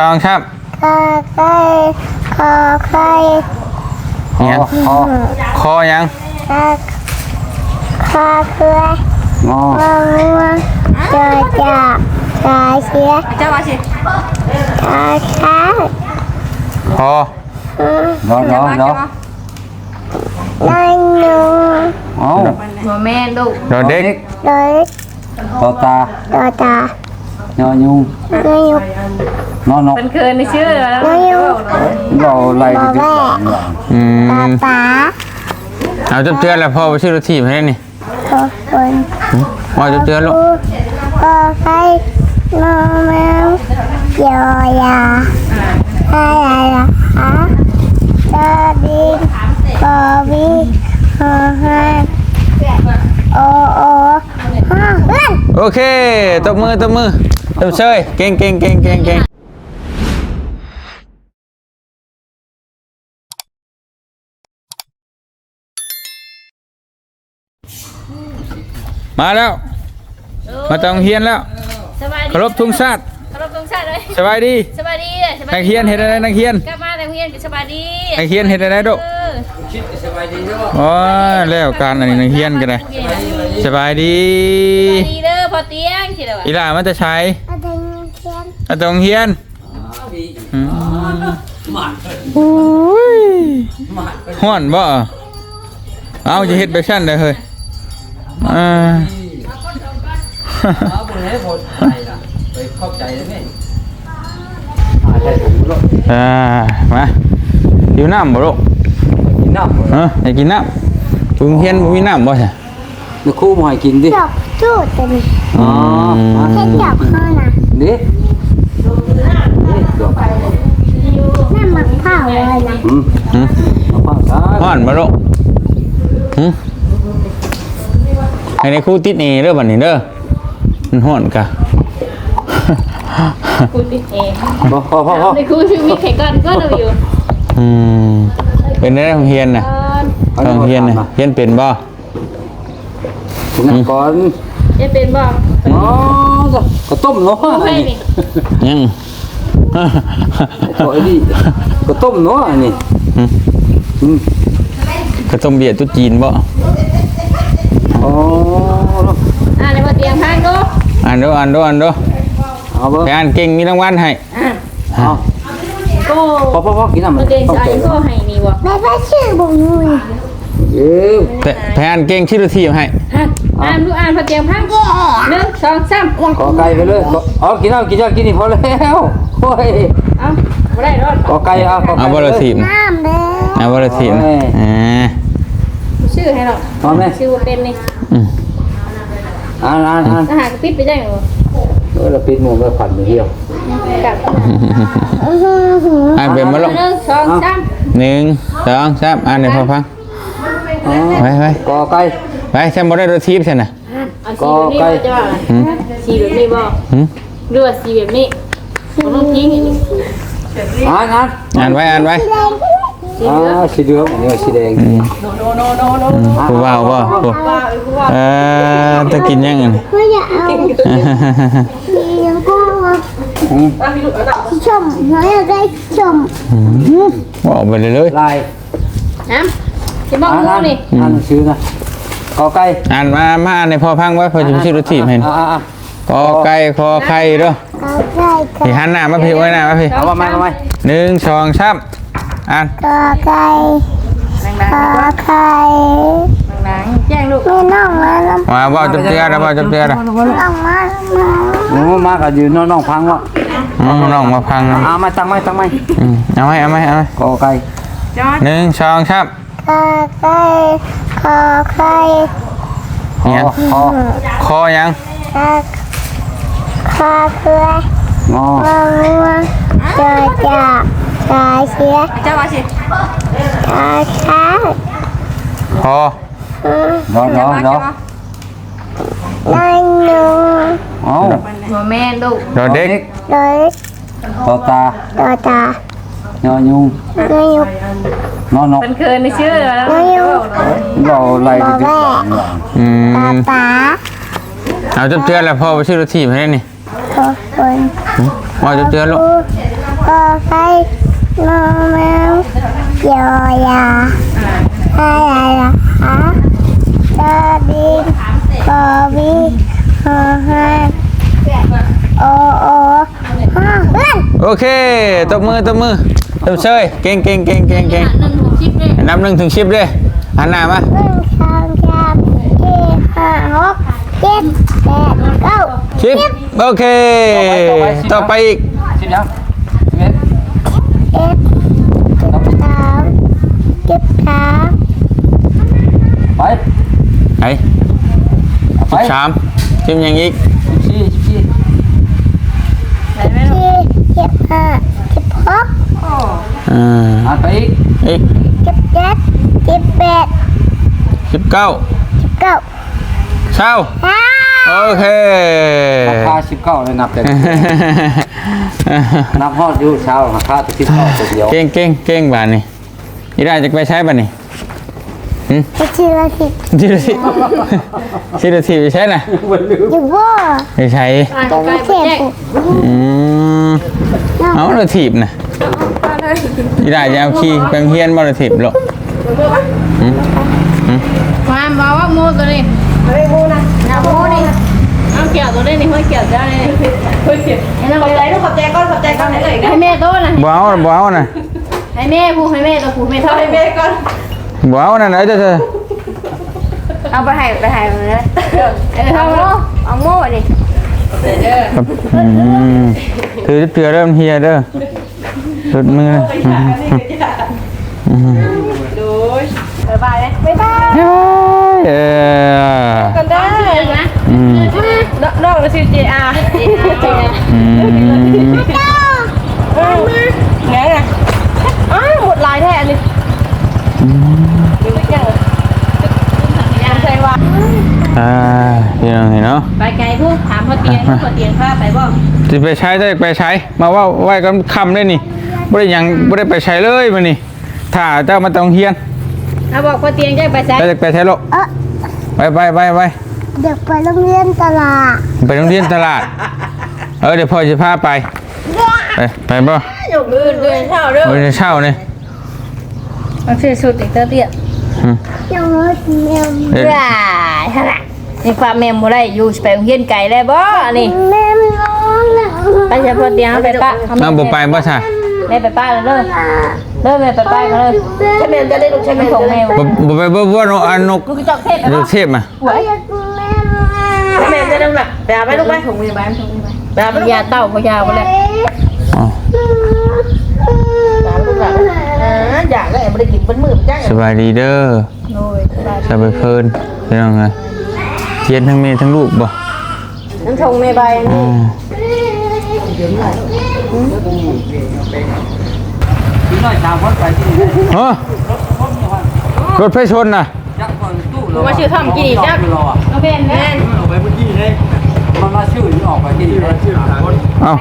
ลองครับคอไข่คอไข่เนี่ยคอคอยังคอคอเครืองององัวจอจับกาเชียเจ้าว่าสิกาช้างคอรอรอรอนั่งยุงเอาหัวแม่ลูกดอเด็กโดยต่อตาตัวตา ยอยุงนั่งยุงนอนนกเป็นคืนในชื่อแล้วนั่งยุงเราไล่ดิบอืปามป๋าเอาจับเตือนแล้วพ่อไปชื่อรถถีบให้นี่ขอบคนว่าจับเตือนลูกคอไข่งอแมวยอยาอะไรล่ะคะดาดินกอบีฮอฮันโอโอฮะเพื่อน โอเคตบมือตบมือตบเชยเก่งเก่งเก่งเก่งเก่งมาแล้ว มาต้องเฮียนแล้วสบายดีเคารพทุ่งชาติเคารพทุ่งชาติเลยสบายดีสบายดีเลยสบายนักดีเฮียนเห็นอะไรนักเฮียนกลับมาแต่เฮียนสบายดีนักเฮียนเห็นอะไรดุเออโอ้ยแล้วการอันนี้นักเฮียนกันเลย สบายดีสบายดีเด้อพอเตียงสิเด้ออีหล่ามันจะใช้เอาดึงเทียนอะตรงเฮียนอืมอุ้ยฮ้อนบ่เอาจะเฮ็ดแบบชั้นได้เฮ้ยอ่าเอาบุญให้ผลใจล่ะไปเข้าใจได้ไหมอาใช่ผมรถอ่ามาอยู่น้ำบ่ลูกกินน้ำเอออยากกินน้ำปรุงเฮียนบ่มีน้ำบ่ใช่ เดี๋ยวครู่มาให้กินดิ จับจูดตัวนี้อ๋อแค่จับเขานะดิดิดอกนั่นมันเผาเลยนะอืมหืมเอาฟังซะฮ้อนบ่ลูกหืมให้ในครูติดนี่เด้อบัดนี้เด้อมันฮ้อนกะ คุณติดเองพอพอพอพอในครูชื่อมีแข่งกันก็เราอยู่อืมเป็นได้ของเฮียนน่ะตอนของเฮียนน่ะเฮียนเป็นบ่ถึง นั้นก่อนจะเป็นบ่อ๋อจ้ะก็ต้มเนาะครูให้นี่ยังโอ้ยดิก็ต้มเนาะอันนี้อืมอืมกระต้มเบียร์ตุ๊จีนบ่อ๋ออ่าในพอเตียงพังก็อ่านดูอ่านดูอ่านดูเอาเบอร์ไปอ่านเก่งมีรางวัลให้เอาก็พอพอพอกินน้ำพมัอนเตียงเข้าใจใจก็ให้นี่บ่แม่พ่อชื่อบุญนุย เอ้ยแต่ไปอ่านเก่งชื่อทีมให้อ่านดูอ่านพอเตียงพังก็หนึ่งสองสามขอไก่ไปเลยขอเอากินน้ำกินน้ำกินนี่พอแล้วโอ้ยเอาไม่ได้รอดขอไก่เอาขอเอาไก่บอลทีมน้ำเลยเอาบอลทีมอ่าชื่อให้เราเอาไหมชื่อว่าเป็นนี่อืมอ่านอ่านอ่านถ้าหากปิดไปได้เหรอเออเราปิดหมวกไปผัดมือเดียวกลับอ่านเป็นมาลงหนึ่งสองสามหนึ่งสองสามอ่านในพอฟังอ๋อ ไปไปกอไก่ไปฉันบอได้รถทีมใช่ไหมเอาสีแบบนี้บ่จะว่าสีแบบนี้บ่หืมหรือว่าสีแบบนี้มันต้องทิ้งอันนี้อ่านอ่านอ่านไว้อ่านไว้อ่าสีเหลืองอันนี้สีแดงผู้ว่าวบ่ผู้เอ่อจะกินยังไงเพื่อจะเอาเลี้ยงกุ้งอืมชมน้อยได้ชมบอกไปเลยเลยลายน้ำ จะบอกอ่านงูอ่านนี่อ่านหนังสือนะกอไก่อ่านมามาอ่านในพอพังไว้พอจะชื่อรถทีมให้อ่าอ่าอ่ากอไก่คอไข่เด้อก็ได้พี่หันหน้ามาพี่ไว้หน้ามาพี่เอามาไหมเอามาไหมหนึ่งสองสามอ่านก็ไก่ดังก็ไข่ๆดังๆแจ้งลูกไม่น้องมาแล้วมาว่าจับเตือนะว่าจับเตือนะน้องมาแล้วโอ้มาก็ยืนน้องๆพังวะน้องน้องมาพังนะเอามาตั้งไหมตั้งไหมอืมเอาไหมเอาไหมเอาไหมกอไก่หนึ่งสองสาม ก็ไก่ก็ไข่คอเนี่ยคอคอยังก็คอเครืองององัวจอจับกาเชียเจ้าว่าสิกาช้างคอรอรอรอนั่งยุงเอาหัวแม่ลูกดอเด็กโดยต่อตาตัวตา ยอยุงนั่งยุงนอนนกเป็นคืนในชื่อแล้วนั่งยุงเราไล่ดิบอืป้ามป๋าเอาจับเตือแล้วพ่อไปชื่อรถทีมให้นี่ขอบคนว่าจับเตือลูกคกอไก่งอแมวยอยาอะไรล่ะคะเจอดินกอวีฮอฮันโอโอห้าเพื่อนโอเคตบมือตบมือ ตบเชยเก่งเก่งเก่งเก่งเก่งหนึ่งหกสิบเลยนับหนึ่งถึงสิบเลยหันหน้ามาหนึ่งสองสามสี่ห้าหกเจ็ดแปดเก้าสิบโอเค ต่อไปอีกสิบยังสิบเอ็ดเอ็ดสิบสามสิบสามไปไอ้ไปสิบสามสิบยังอีกสิบสี่สิบสี่ใส่ไหมลูกสี่สิบห้าสิบหก อ่าอ่านไปอีกอีกสิบเจ็ดสิบแปดสิบเก้าสิบเก้าเช้าห้าโอเคราคาสิบเก้าเลยนับแต่นับฮอดอยู่เช้าราคาแต่สิบเก้าตัวเดียวเก่งเก่งเก่งบ้านนี่อีได้จะไปใช้บ้านนี่ไปชื่อละสิทีละทีทีละทีไปใช้น่ะอยู่บ่ไปใช้อ่านไกลเสียแจ้งบุอืมเอาละทีบน่ะ อีได้จะเอาขี่แปลงเฮียนบ่ละทีบหรอกอืมอืมความบอกว่าโมตัวนี้ไม่รู้นะนะโมนี่เอาเกี่ยวตัวนี้นี่ห้อยเกี่ยวเจ้านี่ห้อยเกี่ยวให้น้องขอบไปใจลูกขอบใจก้อนขอบใจก้อนไหนเลยให้แม่โตนะบ่เอาบ่เอาน่ะให้แม่ผู้ให้แม่ตัวผู้แม่เท่าให้แม่ก่อนบ่เอาน่ะไหนจะเธอเอาไปให้ไปให้มันเลยเออเท่าเอาโม่เอาโม่ดิเด้อครับอืมถือเตือเริ่มเฮียเด้อ สุดมือนะอืมอืมบ๊ายบายเลยบ๊ายบายเอ้ยกันได้นะอืมน้องชื่อ JR อืมไงไงอ้าวหมดลายแท้อันนี้ยังใช่ว่าอ่าพี่น้องเห็นเนาะไปไกลผู้ถามพ่อเตียงพ่อเตียงพาไปบ่จะไปใช้ได้ไปใช้ มาว่าไหว้กันคำได้นี่ บ่ได้หยังบ่ได้ไปใช้เลยมันนี่ถ้าเจ้ามาต้องเฮียนเอาบอกพ่อเตียงจะไปใช้ได้ไปใช้โลกเออไปไปไปไปเดี๋ยวไปโรงเรียนตลาดไปโรงเรียนตลาด เออเดี๋ยวพ่อจะพาไป ไปไปบ่ยกมือเลยเท่าเด้อไปในเช่านี่มันคือสุดอีกเตอเตี้ยอืมยังไม่เรียนเอ้ยว้ายฮะล่ะนี่ความแม่บ่ได้อยู่ไปโรงเรียนไกลได้บ่นี่แม่ร้องนะไปเฉพาะเตียงเอาไปปะน้าบ่ไปบ่ใช่ แม่ไปป้าเลยเด้อเด้อแม่ไปป้ากันเลยใช่แม่จะได้ลูกใช่แม่ของแม่บ่บ่ไปบ่บ่นกอันนกลูกจอกเทพไปนบ่กเทพอะไปกับแม่มาแม่จะได้ลูกไปเอาไปลูกไปของพยาบาลไปเอาไปยาเต้าพยาไปเลยอ๋ออยากได้บ่ได้กินเป็นมื้อจังสบายดีเด้อโอ้ยสบายเพลินพี่น้องไงเรียนทั้งแม่ทั้งลูกบ่น้ำชงในใบอ๋อ พี่น้อยตามวัดไปที่นี่เฮ้อรถไฟชนน่ะจักก่อนตู้เราว่าชื่อทำกี่จักรอเอาเป็นแม่เอาไปเมื่อกี้เลยมันมาชื่อนี่ออกไปที่นี่เลยชื่อหาคนเอ้า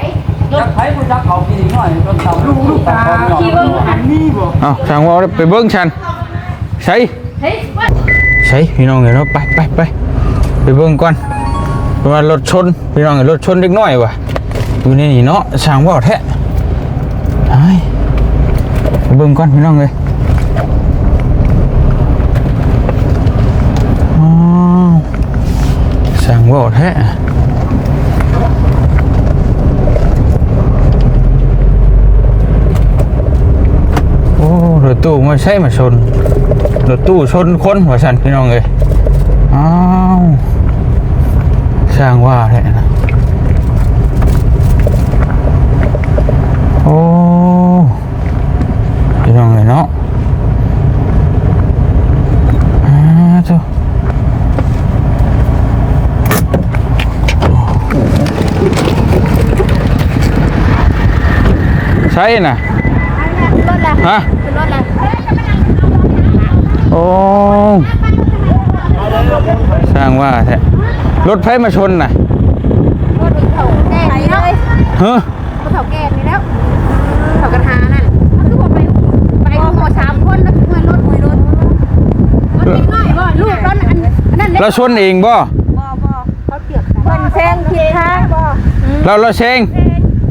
จักไผผู้จักเอาพี่น้อยจนเต่าลูกลูกตาที่เบิ่งหันนี่บ่เอ้าทางว่าไปเบิ้งชันใส่เฮ้ยว่าใส่พี่น้องเห็นเนาะไปไปไปไปเบิ้งก่อนเพราะว่ารถชนพี่น้องเห็นรถชนเล็กน้อยว่ะ อยู่ในนี่เนาะช่างว่าแท้ไอ้ยไปเบิ้งก่อนพี่น้องเลยอ้าวช่างว่าแท้โอ้รถตู้มาใช่มาชนรถตู้ชนคนหัวสันพี่น้องเลยอ้าวช่างว่าแท้นะ อ้พี่น้องเลยเนาะอ้าวเจ้าใช่น่ะรถละฮะรถละโอ้สร้างว่าแท้รถไฟมาชนน่ะรถเถาแก่เลยเฮ้อ รถเถาแก่ไปแล้ว เถากระทานั่นคือว่าไปไปหัวสามคนแล้วคือรถมวยรถรถนิดหน่อยบ่ลูกรถอันนั้นเราชนเองบ่บ่บ่เขาเปียกคนแซงผิดทางบ่เราเราเชง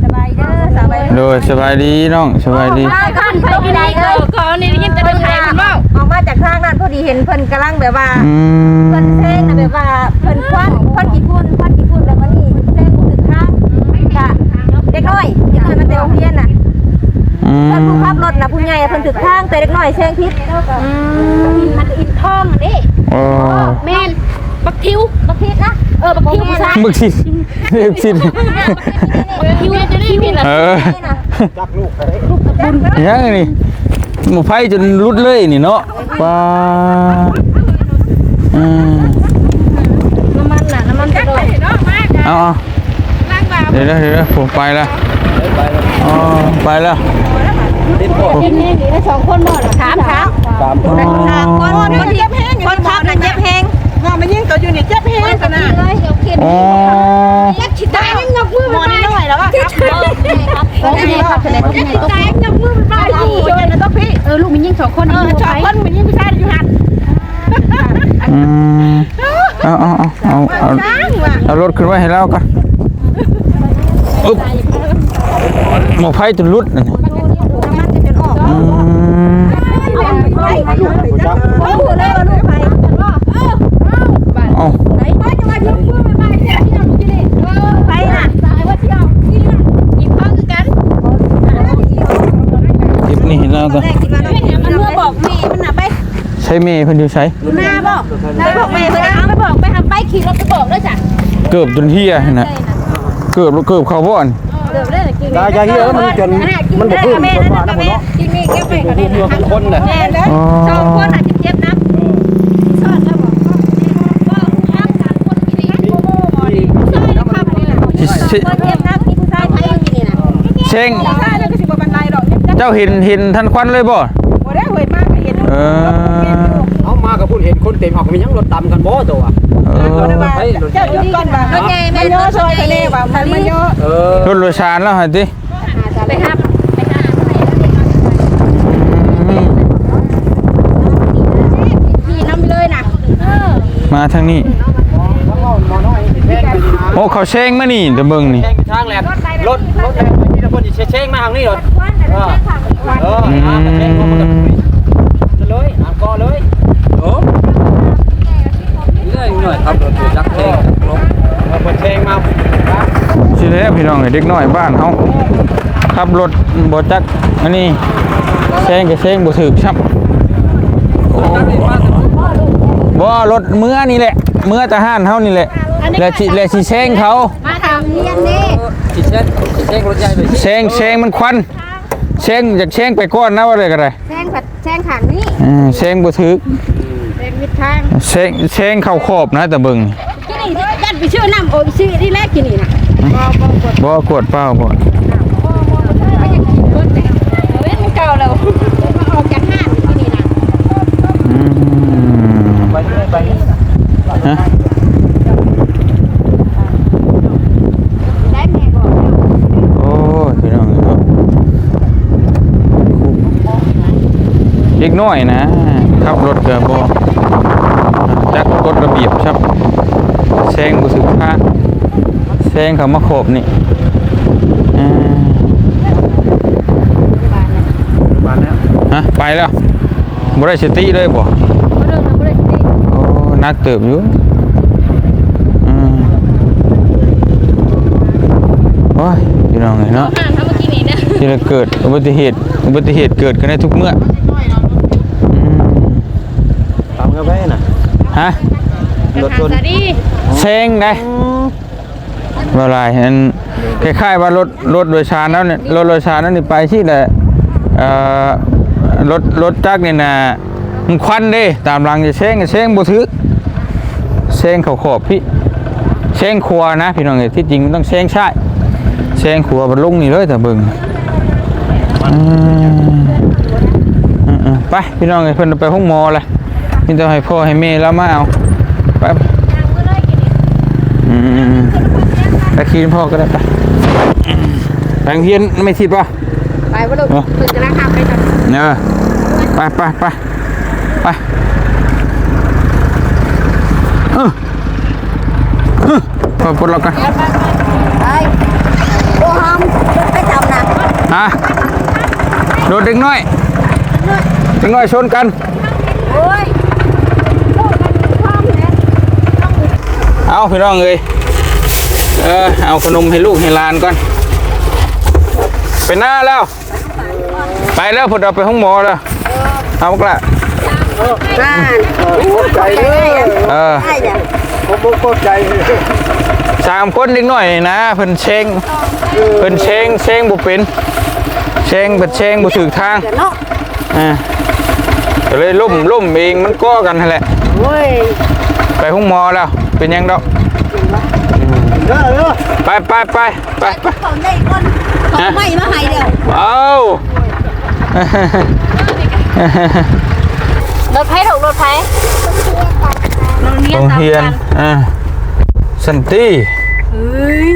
สบายเด้อสบายโโดยสบายดีน้องสบายดีขั้นไปที่นี่ก็ก็นี่ได้ยินแต่คนไทยเพิ่นเว้าออกมาจากทางนั้นพอดีเห็นเพิ่นกำลังแบบว่าอืมเพิ่นแซงนะแบบว่าเพิ่นควันควันกี่พุ่นควันกี่พุ่นแบบว่านี่แซงถึงทางกะเด็กน้อยเด็กน้อยมันเต็มเพียนน่ะ อืเพิ่นมผู้ขับรถน่ะผู้ใหญ่เพิ่นถึงทางแต่เด็กน้อยแซงผิดมันอินทองอันนี้โอ้แม่นบักทิวบักผิดนะเออบักทิวผู้ชายบึกสิเรียกสิบักทิวจะได้พี่ล่ะเออนี่น่ะยังไงนี่หมูไฟจนรุดเลยนี่เนาะว้าอืมน้ำมันน่ะน้ำมันจะโดดเอาเอาเดี๋ยวนะเดี๋ยวนะผมไปแล้วอ๋อไปแล้ว กินนี่นี่ได้สองคนบ่ล่ะถามถามตามคนคนคนเจ็บแฮงคนขับน่ะเจ็บแฮงว่ามันยิ่งตัวอยู่นี่เจ็บแห้งขนาดเลยเดี๋ยวเข็นอ๋อชิดได้ยังยกมือหมอนี่น้อยแล้วอะครับโอ้ยครับแสดงว่าไงต้องยกมือมันบ้าอยู่จนต้องพี่เออลูกมันยิ่งสองคนเออชอบคนมันยิ่งผู้ชายอยู่หันอืมเอาเอาเอาเอาเอาเอารถขึ้นไว้ให้เราก่อนอึ๊บหมูไฟจนรุดนั่นนี่ น้ำมันจะจนออก อืม ลูกผู้จัก โอ้โห เลยลูกไปเอาไหนว่าจะมยุบมือไปเที่ยวเที่ยวที่นี่ไปน่ะอีกข้อคือกันคลิปนี้แล้วก็แรกกินมาแล้วมันเมื่อบอกแม่มันน่ะไปใช้เมย์เพิ่นอยู่ใช้หน้าบอกไปบอกแม่เพิ่นเอาไปบอกไปทำไปขี่รถไปบอกด้วยจ้ะเกือบจนเฮียเห็นน่ะเกือบเกือบเขาบ่อน ได้ใจเยอะมันจนมันบ่พึ่งจนว่านะผมเนาะ แน่นเมืองคนน่ะแม่แล้วอ๋อ สองคนอาจจะเจ็บนับสอนแล้วบอกว่าครับสามคนกินนี่โมโม่บ่ดิซอยนะครับนี่น่ะสิสิคนเจ็บนับมีผู้ชายไทยกินนี่น่ะเช็งใช่แล้วก็สิบบันไดดอกเนี่ยเจ้าเห็นเห็นทันควันเลยบ่โอ้ได้หวยมากก็เห็นเออ เอามากับพูดเห็นคนเต็มหอกมียังรถตำกันบ่ตัวเออเจ้าอยู่ก่อนบ้างรถใหญ่แม่มันเยอะซอยทะเลว่ามันมันเยอะเออรถโดยสารแล้วฮะติไปครับ อืม ขี่น้ำไปเลยน่ะ มาทางนี้ โอ้เขาเช็งมานี่เดี๋ยวเบิ่งนี่แช่งทางแหลมรถรถแหลมนี่ละคนสิเช็งมาทางนี้รถเออเอออืหาเช็งมามันมเลยหาก็เลยโอ้นี่ได้หน่อยครับรถผู้จักเช็งลงเออเพิ่นเช็งมาสิแท้พี่น้องไอ้เด็กน้อยบ้านเฮาขับรถบ่จักอันนี้เช็งก็เช็งบ่ถึกครับโอ้ บ่รถเมื่อนี่แหละ เมื่อทหารเฮานี่แหละแล้วสิแล้วสิเช็งเขามาทางเรียนนี่สิเช็งสิเช็งรถใหญ่ไปสิเช็งเช็งมันควันเช็งจากเช็งไปก้อนนะว่าเลยก็ได้แซงผัดแซงขางนี้อืมเช็งบ่ถึกแซงมิดทางเช็งเช็งเข้าขอบนะแต่เบิ่งที่นี่ยัดไปชื่อน้ำโอ้ยชื่อที่แรกที่นี่น่ะบ่กดเป้าบ่ เว้นเก่าแล้วมาออกจากห้างที่นี่น่ะ อืม ไปเรื่อยไป ฮะ ได้แม่บอก โอ้ยพี่น้องเนาะเด็ก น้อยนะขับรถก็บ่จักกฎระเบียบครับแซงบ่ถึกทางแซงเข้ามาขอบนี่อ่ามาแล้วฮะไปแล้วบ่ได้สติเลยบ่เรื่องนั้นบ่ได้สิโอ้นักเติบอยู่อืมโอ้ยพี่น้องเอ้ยเนาะอ่านทำเมื่อกี้นี่นะที่จะเกิดอุบัติเหตุอุบัติเหตุเกิดกันได้ทุกเมื่ออืม ตามกันไปน่ะ ฮะรถชนสวัสดีเซ็งได้เวลาเห็นคล้ายๆว่ารถรถโดยสารแล้วเนี่ยรถโดยสารนั่นนี่ไปที่แหละเอ่อรถรถจักรนี่นะมันควันเด้ตามหลังจะเซ็งเซ็งบ่ถึกเซ็งเขาขอบพี่เซ็งครัวนะพี่น้องเอ้ยที่จริงมันต้องเซ็งใช่เซ็งครัวบรรลุงนี่เลยแต่เบิ่งอืมอืมๆไปพี่น้องเอ้ยเพิ่นเอาไปห้องหมอเลย นี่ต้องให้พ่อให้แม่แล้วมาเอาไปอืมตะคีนพ่อก็ได้ไปแบงเพียนไม่ทิดป่ะไปบ่ลูกเพิ่นกำลังขับไปจ้ะเนอะไปไปไปไปเออเออพอปลดล็อกกันไปโอ้หอมไปทำนะอะโดดเด็กน้อยเด็กน้อยชนกันโอ้ยลูกมันพร้อมแล้ว เอาพี่น้องเลยเออเอาขนมให้ลูกให้หลานก่อนไปหน้าแล้ว ไปแล้วพอเราไปห้องหมอแล้วเอากละบ้านใจเด้อเออใช่จ้ะผมบ่เข้าใจสามคนนิดหน่อยนะเพิ่นเชงเพิ่นเชงเชงบุเป็นเชงเพิ่นเชงบุถึกทางเนาะอ่าก็เลยล่มล่มเองมันก็กันนั่นแหละโอ้ยไปห้องหมอแล้ว เป็นยังดอกเด้อเด้อไปไปไปไปไปเขาได้คนเขาไม่มาให้เดียวเอารถไฟถูกรถไฟโรงเรียโรนงตามเรียนกันอ่าสันตี้เฮ้ย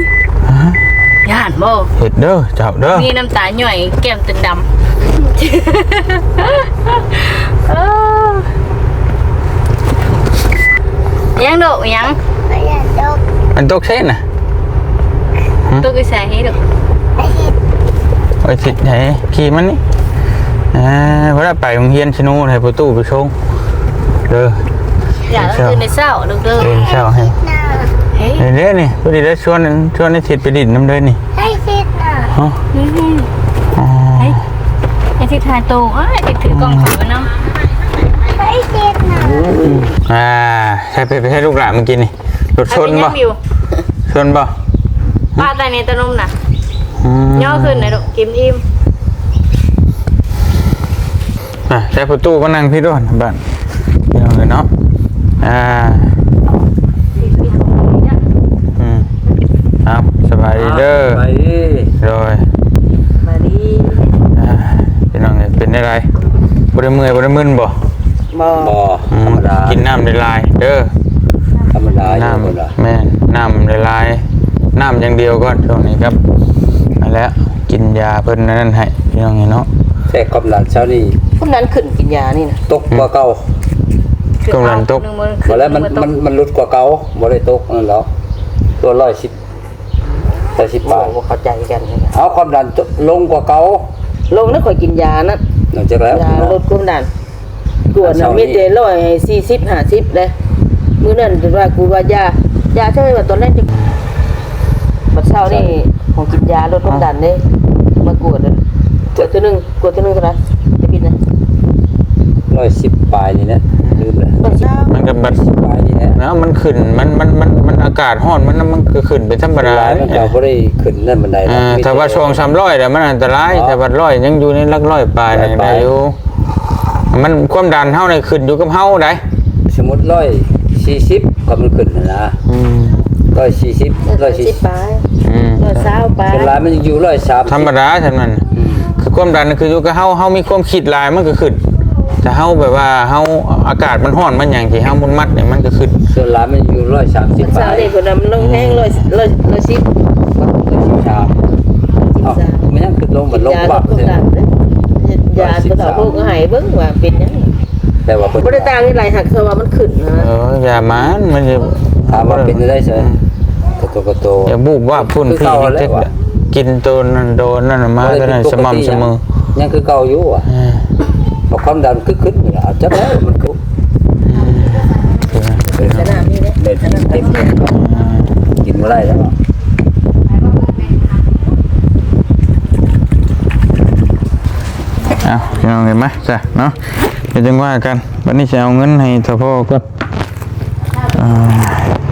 ย่านบ่เห็ดเด้อเจ้าเด้อมีน้ำตาหน่อยแก้มตึนดำเออ ยังดอกยังไม่อยากดกอันตกเส้นน่ะตัวก็ใส่ให้ดอกโอ้ยสิไหนขี่มันนี่อ่าเวลาไปโรงเรียนชนูให้ประตูไปชงเด้ออย่าต้องตื่นในเศร้าลูกเด้อเองเช้าให้น่ะเฮ้ยเดี๋ยวนี้นี่พอดีได้ชวนชวนให้ทิดไปดินน้ำเด้อนี่ให้คิดน่ะฮะอ๋อไอ้ที่ถ่ายตรงอ้ายไอ้ที่ถือกล้องถือมาน้ำให้คิดน่ะ อ่าใช่ไปไปให้ลูกหลานเมื่อกี้นี่รถชนอับ่ยังอยู่ชนบ่ป้าตายในตะนุ่มน่ะอืมย่อขึ้นนะลูกกิมอิ่มอะใช้ประตูก็นั่งพี่ด้วยนะบ้านพี่น้องเลยเนาะอ่าอืมเอาสบายดีเด้อไปโดยมาดีอ่าพี่น้องเลยเป็นได้ไรบ่ได้เมื่อยบ่ได้มึนบ่ บ่บ่อืธรมรมดากินน้ำได้ลายเด้อธรรมดาอยู่น้คนละำแม่นน้ำได้ลายน้ำอย่างเดียวก่อนช่วงนี้ครับนั่นแหละกินยาเพิ่นนั่นให้พี่น้องเลยเนาะแท้กำลังเช้านี้คนนั้นขึ้นกินยานี่นะตกกว่าเก่ากำลังตกหนึ่งมือบ่แล้วมันมันมันลุดกว่าเก่าบ่ได้ตกนั่นหรอกตัวร้อยสิบแต่สิบบ่บาทบ่เข้าใจกันนี่นะเอาความดันลงกว่าเก่าลงนั้นข่อยกินยานะหลังจากแล้วยาลดความดัน กวดน่ะมีแต่ร้อยสี่สิบห้าสิบเลยมื้อนั้นถือว่ากูว่ายายาใช่ไหมว่าตอนแรกจะบัดเช้านี่ของกินยาลดความดันเด้มากวดเลยกวดตัวหนึงกวดตัวหนึงเท่าไหร่จะกินนะร้อยสิบปลายนี่นะลืมเลยบัดเช้ามันก็บัดปลายนี่นะนะมันขึ้นมันมันมันมันอากาศร้อนมันมันก็ขึ้นเป็นธรรมดาหลายเนี่มันก็ยบ่ได้ขึ้นนั่นบันไดอ่ามีถ้าว่าช่วงสามร้อยแต่มันอันตรายแต่ว่าร้อยยังอยู่ในหลักร้อยปลายเนี่ยได้อยู่ มันความดันเฮาในขึ้นอยู่กับเฮาได้สมมุติร้อยสี่สิบก็มันขึ้นนะนะอืมร้อยสี่สิบร้อยสี่สิสิบบปลายอืมร้อยเช้าปลายส่วนหลายมันอยู่ร้อยสามธรรมดาท่านมันคือความดันคืออยู่กับเฮาเฮามีความคิดหลายมันก็ขึ้นแต่เฮาแบบว่าเฮาอากาศมันร้อนมันอย่างที่เฮามุนมัดเนี่ยมันก็ขึ้นส่วนหลายมันอยู่ร้อยสามสิบบัดปเช้าลายนี่คนนั้นมันลงแห้งร้อยร้อยร้อยสิบร้อยสิบสามสิบเอ้าสามมันยังขึ้นลงกิมันนลงยาลบัดกความเลย ดันเด้อยาตัวต่อพวกก็ใหายเบิ่งว่าเป็นหยังแต่ว่าเพิ่นบ่ได้ต่างนี่หลายหักเพราะว่ามันขึ้นนะเอออย่ามันมันจะถามว่าเป็นได้ใช่กระโตกระโต อย่าบูบว่าบพุ่นคือพี่เก่านี่แล้วเจ๊กว่ะ กินตัวนั้นโดนนั่นน่ะมาตัวนั้นสม่ำเสมอยังคือเก่าอยู่อะอ่าบอกความดันคือขึ้นอยู่แล้วจักแล้วมันก็สนามนี่เด้เด็ดเต็มกินบ่ได้แล้ว เอาพี่น้องเห็นไหมจ้ะเนาะเดี๋ยวจังว่ากันวันนี้จะเอาเงินให้ทพ่อก่อน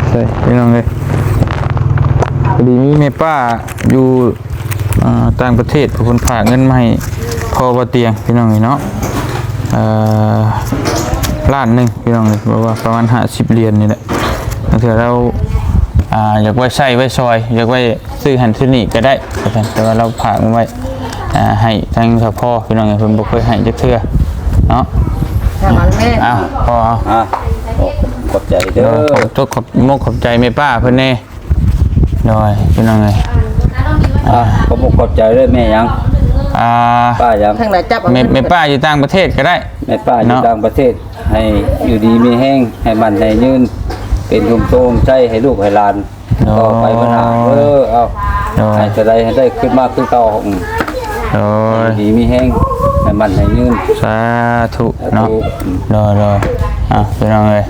ใช่พี่น้องเลยพอดีมีแม่ป้าอยู่ต่างประเทศเพิ่นฝากเงินมาให้พอบ่เตียงพี่น้องเลยเนาะล้านหนึ่งพี่น้องเลยบอกว่าประมาณ50เหรียญนี่แหละถ้าเกิดเราออยากไว้ใช้ไว้ซอย อยากไว้ซื้อหันซื้อนี่ก็ได้แต่ว่าเราฝากมันไว้ อ่าให้ทั้งเฉพาะพี่น้องเพิ่นบ่เคยให้จักเทื่อเนาะถ้ามันแม่อ้าวพอเอาอะโอ้ขอบใจเด้เด้ออขอบตัวขอบมกขอบใจแม่ป้าเพิ่นแน่โดยพี่น้องเอ้ยอะขอบคุณขอบใจด้วยแม่ยังอ่าป้ายังทางไหนจับเอาแม่เงินแม่ป้าอยู่ต่างประเทศก็ได้ แม่ป้าอยู่เนาะ ต่างประเทศ ให้อยู่ดีมีแห้งให้มันให้ยืนเป็นลมโตมใจให้ลูกให้หลานต่อไปปัญหาเออเอาโดยให้จะได้ให้ได้ขึ้นมากขึ้นเก่าอืม โอ้ยดีมีแห้งให้มันให้ยืนสาธุเนาะรอรออะพี่น้องเอ้ย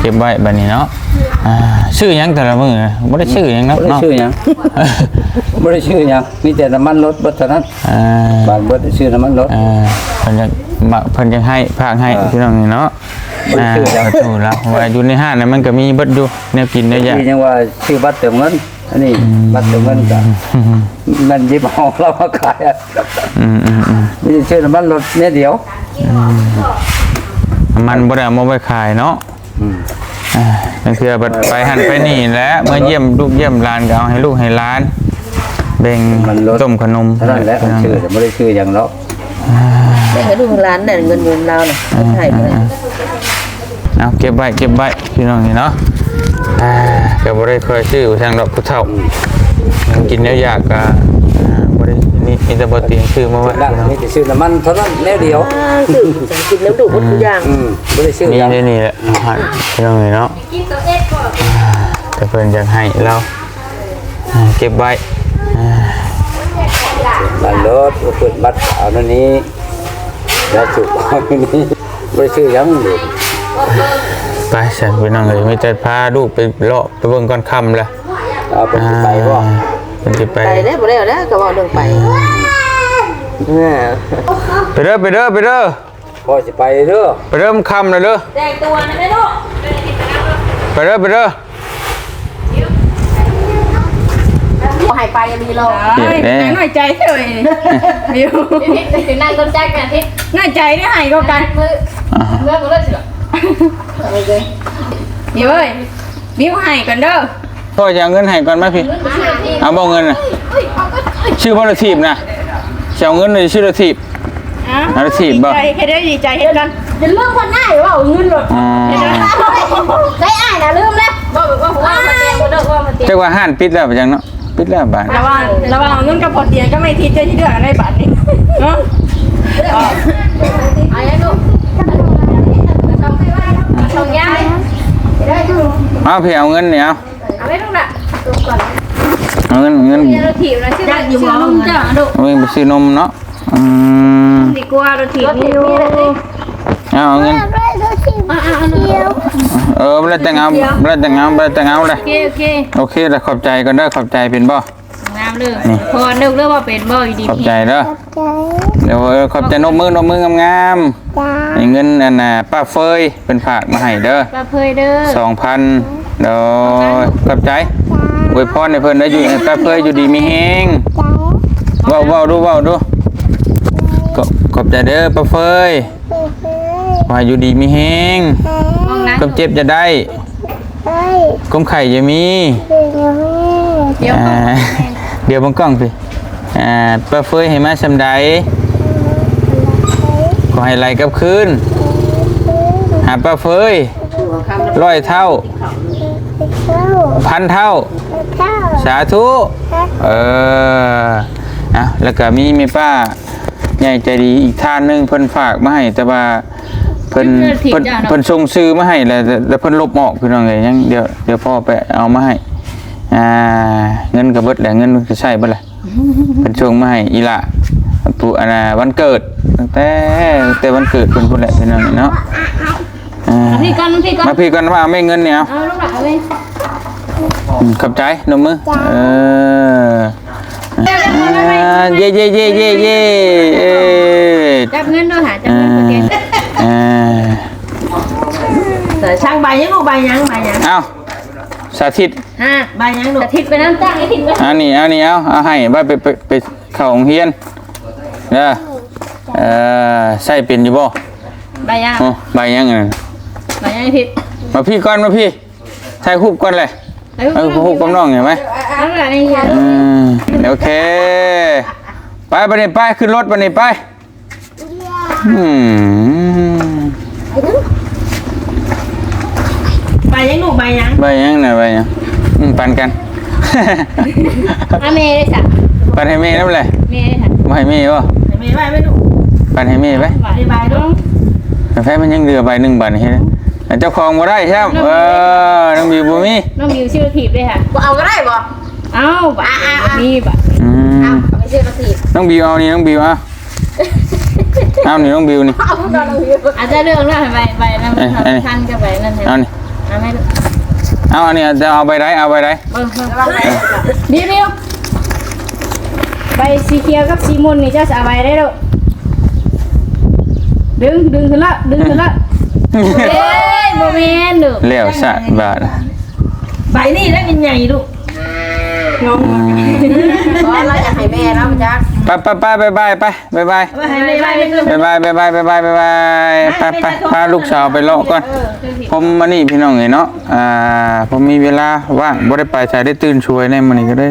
เก็บไว้บัดนี้เนาะอ่าชื่อหยังแต่ละมื้อบ่ได้ชื่อหยังเนาะบ่ได้เนาะชื่อหยังบ่ได้ชื่อหยังมีแต่น้ำมันรถเบิดเท่านั้นอ่าบ้านเบิดชื่อน้ำมันรถอ่าเพิ่นจะมาเพิ่นจะให้ภาคให้อ่าพี่น้องนี่เนาะบ่ได้อ่าชื่อแล้วถูกแล้วเพราะว่าอยู่ในห้างน่ะมันก็มีเบิดอยู่แนวกินได้ยากที่ยังว่าชื่อบัตรเติมเงิน อันนี้บัตรเติมเงินก็มันหยิบเอาเรามาขายอะอืมอืมอืมมีแต่ชื่อน้ำมันรถเนี่ยเดียวมันบ่ได้เอามาไว้ขายเนาะอืมอ่านั่นคือบัดไปหันไปนี่แหละเมื่อเยี่ยมลูกเยี่ยมหลานก็เอาให้ลูกให้หลานแบ่งมันรถต้มขนมเท่านั้นแหละมันชื่อแต่ไม่ได้ชื่ออย่างเนาะได้ให้ลูกร้านน่ะเงินเงินเราน่ะไม่ใช่บ่ได้ เอาเก็บไว้เก็บไว้พี่น้องนี่เนาะอ่าก็บ่ได้เคยชื่อทางดอกผู้เฒ่ายังกินแล้วอยากก็อ่าบ่ได้นี่มีแต่บ่เตียงชื่อมาไว้นั่นพี่น้องมีแต่ชื่อน้ำมันเท่านั้นแน่เดียวอ่าคือจะกินแล้วดูหมดทุกอย่างอืมไม่ได้ชื่อมีอย่างได้นี่แหละอาหารพี่น้องนี่เนาะอ่าแต่เพิ่นอยากให้เราอ่าเก็บไว้อ่าบ้านรถก็เปิดบัตรเอานั่นนี้แล้วจุกเอาอันนี้ไม่ได้ชื่อหยังเลย ไปฉันพี่น้องเอ้ยมีแต่พาลูกไปเลาะไปเบิ่งก่อนค่ำละเอาไปสิไปบ่เป็นสิไปไปแล้วบ่ได้แล้วก็บอกเรื่องไปอ่าไปเด้อไปเด้อไปเด้อพ่อสิไปเด้อไปเริ่มค่ำเลยเด้อแต่งตัวนะแม่ลูกไปเด้อไปเด้อบ่ให้ไปมีโลเดี๋ยวแน่น้อยใจเท่าไหร่บิวทิศถึงนั่งต้นแจ๊กกันทิศน้อยใจได้หายก็กันมืออ่าเมื่อมือเลิกสิหรอ บิวเอ้ยบิวใหายกันเด้อพ่อจะเอาเงินให้ก่อนไหมพี่ เอาบ่เงินน่ะชื่อพ่อระทีบนะจะเอาเงินหรือชื่อระทีบอะเอาถีบบ่ดีใจแค่ได้ดีใจเฮ็ดกันอย่าลืมคนง่ายว่าเงินหลดอ๋อได้อ่านนะลืมแล้วบอกว่าว่ามาเตียงเด้อว่ามาเตียงเจ้าว่าห้านปิดแล้วปะจังเนาะปิดแล้วบ้านระหว่างระหว่างเอาเงินกับพอเตียงก็ไม่ทิศจะที่เดือดในบัตรนี่เนาะไอ้ลูก ชงยายเอาพี่เอาเงินเนี่ยเอาเอาไว้ลูกน่ะเอาเงินเงินเดี๋ยวเราถีบนะชื่อชื่อลุงจ้าลูกเอาเงินไปซื้อนมเนาะอืมดีกว่าเราถีบเราถีนี่บมีอะไรดิเอาเอาเงินไปดูสิเดียวเออไม่ได้แต่งเอาไม่ได้แต่งเอาไม่ได้แต่งเอาเลยโอเคโอเคโอเคแต่ขอบใจก่อนเด้อขอบใจเป็นบ่งามเลยพอนึกเรื่องว่าเป็นบ่อยู่ดีขอบพี่ใจเด้อใจเดี๋ยวเออขอบใจนมมือนมมืองามจ้าๆให้เงินอันน่ะป้าเฟยเป็นฝากมาให้เด้อปลาเพยเด้อสองพันเดี๋ยวขอบใจอวยพรให้เพิ่นได้อยู่ให้ป้าเฟยอยู่ดีมีแฮงใจเว้าเว้าดูเว้าดูก็ขอบใจเด้อป้าเฟยเฮ้ยเฮ้ยว่าอยู่ดีมีแฮงห้องน้ก้มเจ็บจะได้เฮ้ยก้มไข่จะมีเฮ้ยเฮ้ยำเดี๋ยวอ่า เดี๋ยวบังกล้องพี่อ่าป้าเฟยให้มาสำใดขอให้ไหลกลับคืนหาป้าเฟยร้อยเท่าเข้าพันเท่าเข้าสาธุ เอออะแล้วก็มีแม่ป้าใหญ่ใจดีอีกท่านหนึงเพิ่นฝากมาให้แต่ว่าเพิ่นเพิ่นเพิ่นส่งซื้อมาให้แล้วแต่แต่เพิ่นลบออกพี่น้องเอ้ยยังเดี๋ยวเดี๋ยวพ่อไปเอามาให้ อ่าเงินก็เบิดแล้วเงินมันจะใช้เบิดแหละเพิ่นส่งมาให้อีหละปู่อันน่ะวันเกิดตั้งแต่ตั้งแต่วันเกิดเพิ่นพุ่นแหละพี่น้องเนาะอ่าพี่ก่อนพี่ก่อนมาพี่ก่อนว่าเอาไม่เงินเนี่ยเอาเอาลูกหลานเอาไปอืมขอบใจนมมือเอออ่าเย่เย่เย่เย่เย่เอ้ยจับเงินด้วยหาจับอ่าเงินโอเคอ่าแต่ช่างใบยังลูกใบยังใบยังเอา สาธิตฮะใบยังลูกทิศไปน้ำจ้างไอ้ทิศไปอันนี้อันนี้เอาเอาให้ว่าไปไปไปเข้าโรงเรียนเด้อเออใส่เป็นอยู่บ่ใบยังโอ้ใบยังไงใบยังทิศมาพี่ก่อนมาพี่ถ่ายรูปก่อนเลยเอารูปกับน้องเห็นไหมเอาลูกหลานนี่เฮียอืมโอเค ไปไปนี่ไปขึ้นรถไปนี่ไปอืม ใบยังลูกใบยังไปยังน่ะไปยังอืมปันกัน อาเมย์ได้สักปันให้เมย์นั่นแหละเมย์ได้สักไม่ให้เมย์วะไม่ใบไม่ลูกปันให้เมย์ไปใบใบลูกแต่แพ้มันยังเหลือใบหนึ่งบาทนี่นะแต่เจ้าของบ่ได้ใช่ไหมเออน้องบิวบ่มีน้องมิวชื่อถีบด้วยค่ะเอาก็ได้บ่เอ้าบ้ามีบ้าอืมเอาไปเสียกระสีน้องบิวเอานี่น้องบิวเอาเอานี่น้องบิวนี่อาจจะเรื่องนั้นไปไปนั่นเอ้ยเอ้ยทันก็ไปนั่นเอานี่ เอาไม่เอาอันนี้จะเอาไปไหนเอาไปไหนเบิ่งเดี๋ยวเดี๋ยวใบสีเขียวกับสีม่วงนี่จะสบายได้แล้วดึงดึงขึ้นละดึงขึ้นละเอ้ยโมเมนต์ดูเลี้ยวสะบาทใบนี่ได้เป็นใหญ่ลูกเพราะเราอยากให้แม่เราจัก ไปไปไปไปไปไปไปให้แม่ไปไปไปไปไปไปไปไปไปไปไปไปพาลูกสาวไปเลาะก่อนผมมานี่พี่น้องไงเนาะอ่าผมมีเวลาว่างบ่ได้ไปใช้ได้ตื่นช่วยในมื้อนี้ก็ได้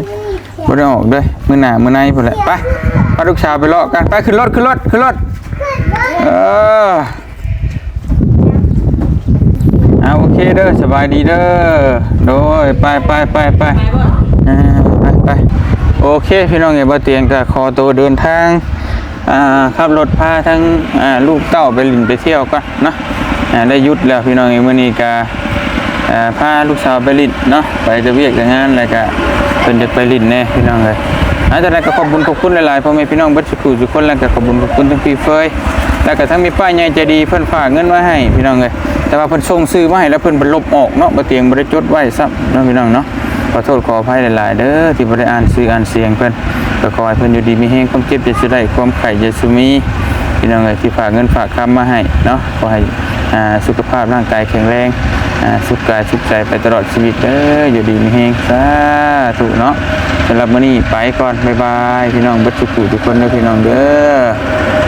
บ่ได้ออกเด้วยมื้อหน้ามื้อในพุ่นแหละไปพาลูกสาวไปเลาะกันไปขึ้นรถขึ้นรถขึ้นรถเออเอาโอเคเด้อสบายดีเด้อโดยไปไปไปไปอ่าไปไป โอเคพี่น้องเอ๋บ่เตียงก็ขอตัวเดินทางขับรถพาทั้งลูกเต้าไปลินไปเที่ยวก่อนเนาะได้ยุดแล้วพี่น้องเอ๋มื้อนี้ก็พาลูกสาวไปลินเนาะไปจะเวียกจะงานแล้วก็เพิ่นจะไปลินแน่พี่น้องเอ้ยอาจารย์ก็ขอบคุญขอบคุณหลายๆพ่อแม่พี่น้องบัดสุขุทุกคนแล้วก็ขอบคุญขอบคุณทั้งพี่เฟยแล้วก็ทั้งมีป้ายใหญ่ใจดีเพิ่อนฝากเงินไว้ให้พี่น้องเลยแต่ว่าเพิ่อนส่งซื้อมาให้แล้วเพิ่อนบ่ลบออกเนาะบ่เตียงบ่ได้จดไว้ซับเนาะพี่น้องเนาะ ขอโทษขออภัยหลาย ๆ เด้อที่บ่ได้อ่านชื่ออ่านเสียงเพิ่อนก็ขอให้เพิ่อนอยู่ดีมีแฮงความเจ็บจะสิได้ความไข้จะสิมีพี่น้องเอ้ยที่ฝากเงินฝากคำมาให้เนาะขอให้อ่าสุขภาพร่างกายแข็งแรงอ่าสุขกายสุขใจไปตลอดชีวิตเด้ออยู่ดีมีแฮงสาธุเนาะสำหรับมื้อนี้ไปก่อนบ๊ายบายพี่น้องบัดสุขุทุกคนเด้อพี่น้องเด้อ